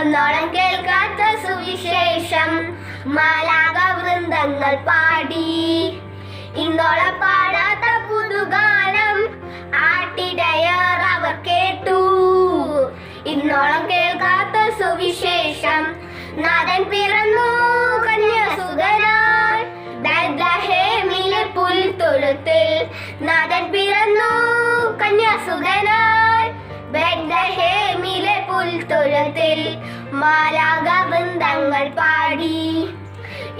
ഒന്നോളം കേൾക്കാത്ത സുവിശേഷം. മാലാക വൃന്ദങ്ങൾ പാടി. ഇന്നോളം പാടാത്ത പുതുഗാനം ആട്ടിടയർ അവർ കേട്ടു. ഇന്നോളം കേൾക്കാത്ത സുവിശേഷം നാഥൻ പിറന്നു പുൽത്തൊഴുത്തിൽ മാലാക ബന്ധങ്ങൾ പാടി.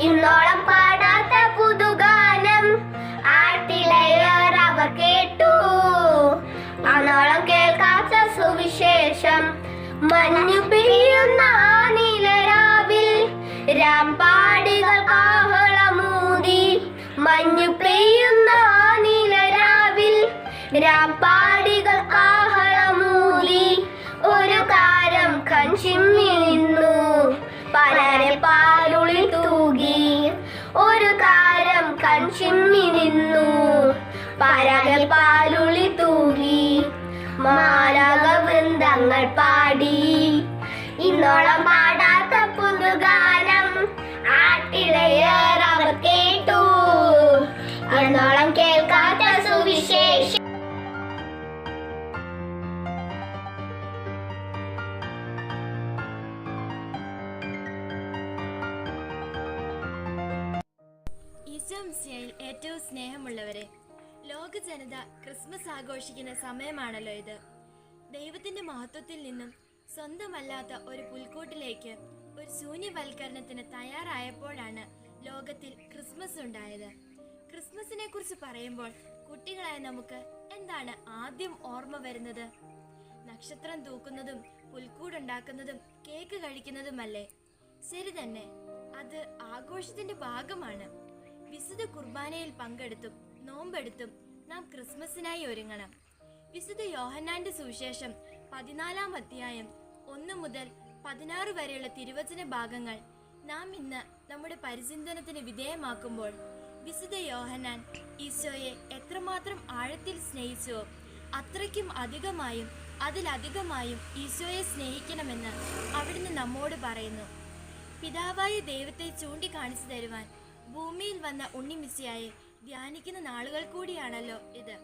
ഇന്നോളം പാടാത്ത പുതുഗാനം ആട്ടിളയർ അവർ കേട്ടു. അന്നോളം കേൾക്കാത്ത സുവിശേഷം മഞ്ഞു പിരിയുന്ന ആ നീലരാവിൽ രാംപാടികൾ കാഹളമൂതി. മഞ്ഞു പെയ്യുന്ന ആ നീലരാവിൽ രാംപാടികൾ കാഹളമൂതി പാടി. ഇന്നോളം പാടാത്ത പുതുഗാനം ആട്ടിടയർ അവർ കേട്ടു. എന്നോളം കേൾക്കാത്ത സുവിശേഷം ഏറ്റവും സ്നേഹമുള്ളവരെ ലോക ജനത ക്രിസ്മസ് ആഘോഷിക്കുന്ന സമയമാണല്ലോ ഇത്. ദൈവത്തിന്റെ മഹത്വത്തിൽ നിന്നും സ്വന്തമല്ലാത്ത ഒരു പുൽക്കൂട്ടിലേക്ക് ഒരു ശൂന്യവൽക്കരണത്തിന് തയ്യാറായപ്പോഴാണ് ലോകത്തിൽ ക്രിസ്മസ് ഉണ്ടായത്. ക്രിസ്മസിനെ കുറിച്ച് പറയുമ്പോൾ കുട്ടികളായ നമുക്ക് എന്താണ് ആദ്യം ഓർമ്മ വരുന്നത്? നക്ഷത്രം തൂക്കുന്നതും പുൽക്കൂടുണ്ടാക്കുന്നതും കേക്ക് കഴിക്കുന്നതുമല്ലേ? ശരി തന്നെ അത് ആഘോഷത്തിന്റെ ഭാഗമാണ്. വിശുദ്ധ കുർബാനയിൽ പങ്കെടുത്തും നോമ്പെടുത്തും നാം ക്രിസ്മസിനായി ഒരുങ്ങണം. വിശുദ്ധ യോഹന്നാന്റെ സുവിശേഷം പതിനാലാം അധ്യായം ഒന്ന് മുതൽ പതിനാറ് വരെയുള്ള തിരുവചന ഭാഗങ്ങൾ നാം ഇന്ന് നമ്മുടെ പരിചിന്തനത്തിന് വിധേയമാക്കുമ്പോൾ വിശുദ്ധ യോഹന്നാൻ ഈശോയെ എത്രമാത്രം ആഴത്തിൽ സ്നേഹിച്ചുവോ അത്രയ്ക്കും അധികമായും അതിലധികമായും ഈശോയെ സ്നേഹിക്കണമെന്ന് അവിടുന്ന് നമ്മോട് പറയുന്നു. പിതാവായ ദൈവത്തെ ചൂണ്ടിക്കാണിച്ചു തരുവാൻ ഭൂമിയിൽ വന്ന ഉണ്ണിമിശിയായെ ധ്യാനിക്കുന്ന നാളുകൾ കൂടിയാണല്ലോ ഇത്.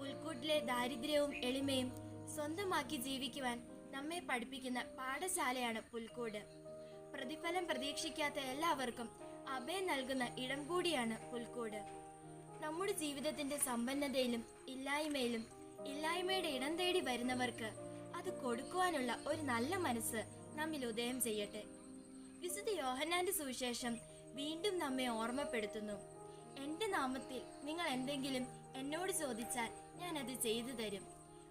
പുൽക്കൂട്ടിലെ ദാരിദ്ര്യവും എളിമയും സ്വന്തമാക്കി ജീവിക്കുവാൻ നമ്മെ പഠിപ്പിക്കുന്ന പാഠശാലയാണ് പുൽക്കൂട്. പ്രതിഫലം പ്രതീക്ഷിക്കാത്ത എല്ലാവർക്കും അഭയം നൽകുന്ന ഇടം കൂടിയാണ് പുൽക്കൂട്. നമ്മുടെ ജീവിതത്തിന്റെ സമ്പന്നതയിലും ഇല്ലായ്മയിലും ഇല്ലായ്മയുടെ ഇടം തേടി വരുന്നവർക്ക് അത് കൊടുക്കുവാനുള്ള ഒരു നല്ല മനസ്സ് നമ്മിൽ ഉദയം ചെയ്യട്ടെ. വിശുദ്ധ യോഹന്നാന്റെ സുവിശേഷം വീണ്ടും നമ്മെ ഓർമ്മപ്പെടുത്തുന്നു. എന്റെ നാമത്തിൽ നിങ്ങൾ എന്തെങ്കിലും എന്നോട് ചോദിച്ചാൽ ഞാൻ അത് ചെയ്തു തരും.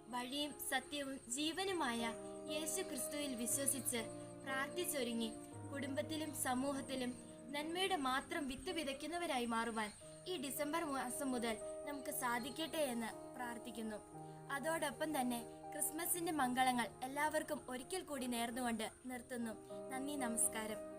വഴിയും സത്യവും ജീവനുമായ യേശു ക്രിസ്തുവിൽ വിശ്വസിച്ച് പ്രാർത്ഥിച്ചൊരുങ്ങി കുടുംബത്തിലും സമൂഹത്തിലും നന്മയുടെ മാത്രം വിത്ത് വിതയ്ക്കുന്നവരായി മാറുവാൻ ഈ ഡിസംബർ മാസം മുതൽ നമുക്ക് സാധിക്കട്ടെ എന്ന് പ്രാർത്ഥിക്കുന്നു. അതോടൊപ്പം തന്നെ ക്രിസ്മസിന്റെ മംഗളങ്ങൾ എല്ലാവർക്കും ഒരിക്കൽ കൂടി നേർന്നുകൊണ്ട് നിർത്തുന്നു. നന്ദി നമസ്കാരം.